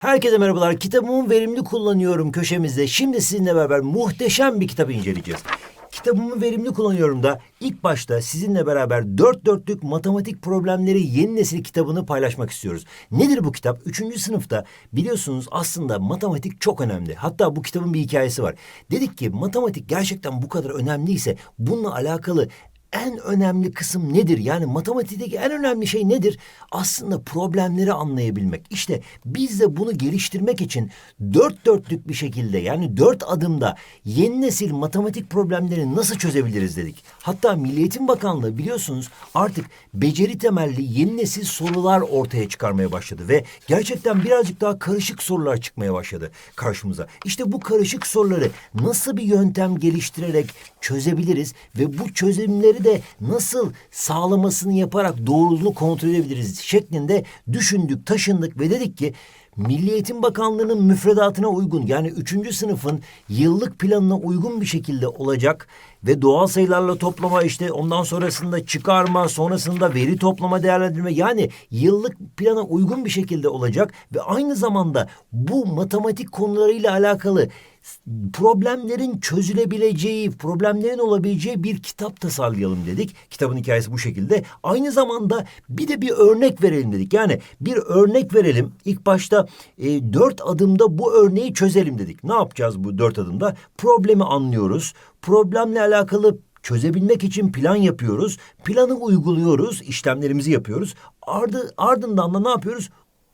Herkese merhabalar. Kitabımı verimli kullanıyorum köşemizde. Şimdi sizinle beraber muhteşem bir kitap inceleyeceğiz. Kitabımı verimli kullanıyorum da ilk başta sizinle beraber dört dörtlük matematik problemleri yeni nesil kitabını paylaşmak istiyoruz. Nedir bu kitap? Üçüncü sınıfta biliyorsunuz aslında matematik çok önemli. Hatta bu kitabın bir hikayesi var. Dedik ki matematik gerçekten bu kadar önemliyse bununla alakalı en önemli kısım nedir? Yani matematikteki en önemli şey nedir? Aslında problemleri anlayabilmek. İşte biz de bunu geliştirmek için dört dörtlük bir şekilde yani dört adımda yeni nesil matematik problemlerini nasıl çözebiliriz dedik. Hatta Milli Bakanlığı biliyorsunuz artık beceri temelli yeni nesil sorular ortaya çıkarmaya başladı ve gerçekten birazcık daha karışık sorular çıkmaya başladı karşımıza. İşte bu karışık soruları nasıl bir yöntem geliştirerek çözebiliriz ve bu çözümleri de nasıl sağlamasını yaparak doğruluğunu kontrol edebiliriz şeklinde düşündük, taşındık ve dedik ki Milli Eğitim Bakanlığı'nın müfredatına uygun yani 3. sınıfın yıllık planına uygun bir şekilde olacak ve doğal sayılarla toplama işte ondan sonrasında çıkarma, sonrasında veri toplama, değerlendirme yani yıllık plana uygun bir şekilde olacak ve aynı zamanda bu matematik konularıyla alakalı problemlerin çözülebileceği, problemlerin olabileceği bir kitap tasarlayalım dedik. Kitabın hikayesi bu şekilde. Aynı zamanda bir de bir örnek verelim dedik. Yani bir örnek verelim. İlk başta e, dört adımda bu örneği çözelim dedik. Ne yapacağız bu dört adımda? Problemi anlıyoruz. Problemle alakalı çözebilmek için plan yapıyoruz. Planı uyguluyoruz, işlemlerimizi yapıyoruz. Ardı, ardından da ne yapıyoruz?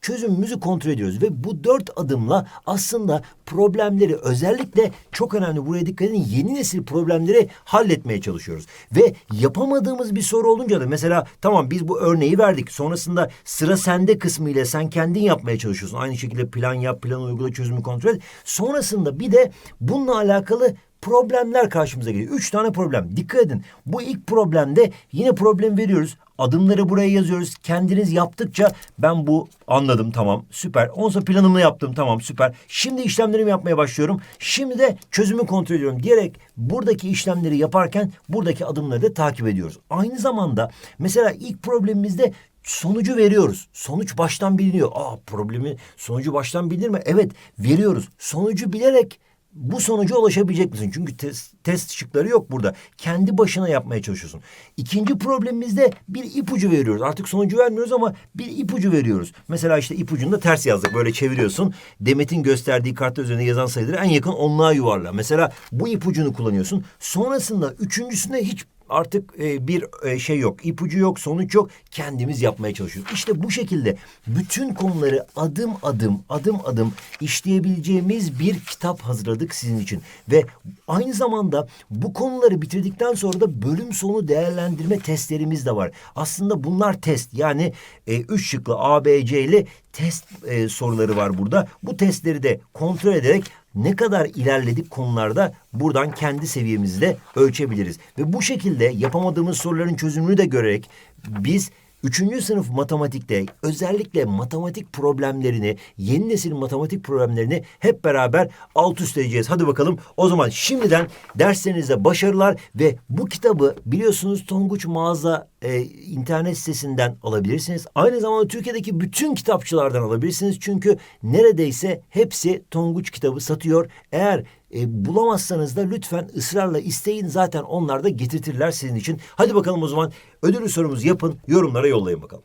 Çözümümüzü kontrol ediyoruz ve bu dört adımla aslında problemleri özellikle çok önemli buraya dikkat edin yeni nesil problemleri halletmeye çalışıyoruz. Ve yapamadığımız bir soru olunca da mesela tamam biz bu örneği verdik sonrasında sıra sende kısmı ile sen kendin yapmaya çalışıyorsun. Aynı şekilde plan yap, plan uygula, çözümü kontrol et. Sonrasında bir de bununla alakalı problemler karşımıza geliyor. Üç tane problem. Dikkat edin. Bu ilk problemde yine problem veriyoruz. Adımları buraya yazıyoruz. Kendiniz yaptıkça ben bu anladım tamam süper. Ondan sonra planımı yaptım tamam süper. Şimdi işlemlerimi yapmaya başlıyorum. Şimdi de çözümü kontrol ediyorum diyerek buradaki işlemleri yaparken buradaki adımları da takip ediyoruz. Aynı zamanda mesela ilk problemimizde sonucu veriyoruz. Sonuç baştan biliniyor. Aa problemi sonucu baştan bilinir mi? Evet veriyoruz. Sonucu bilerek bu sonuca ulaşabilecek misin? Çünkü test, test şıkları yok burada. Kendi başına yapmaya çalışıyorsun. İkinci problemimizde bir ipucu veriyoruz. Artık sonucu vermiyoruz ama bir ipucu veriyoruz. Mesela işte ipucunu da ters yazdık. Böyle çeviriyorsun. Demet'in gösterdiği kartta üzerinde yazan sayıları en yakın onluğa yuvarla. Mesela bu ipucunu kullanıyorsun. Sonrasında üçüncüsünde hiç artık e, bir e, şey yok, ipucu yok, sonuç yok. Kendimiz yapmaya çalışıyoruz. İşte bu şekilde bütün konuları adım adım, adım adım işleyebileceğimiz bir kitap hazırladık sizin için. Ve aynı zamanda bu konuları bitirdikten sonra da bölüm sonu değerlendirme testlerimiz de var. Aslında bunlar test yani e, üç şıklı A, B, C ile test e, soruları var burada. Bu testleri de kontrol ederek ne kadar ilerledik konularda buradan kendi seviyemizde ölçebiliriz. Ve bu şekilde yapamadığımız soruların çözümünü de görerek biz Üçüncü sınıf matematikte özellikle matematik problemlerini, yeni nesil matematik problemlerini hep beraber alt üst edeceğiz. Hadi bakalım o zaman şimdiden derslerinizde başarılar ve bu kitabı biliyorsunuz Tonguç Mağaza e, internet sitesinden alabilirsiniz. Aynı zamanda Türkiye'deki bütün kitapçılardan alabilirsiniz. Çünkü neredeyse hepsi Tonguç kitabı satıyor. Eğer e, bulamazsanız da lütfen ısrarla isteyin. Zaten onlar da getirtirler sizin için. Hadi bakalım o zaman ödülü sorumuzu yapın. Yorumlara yollayın bakalım.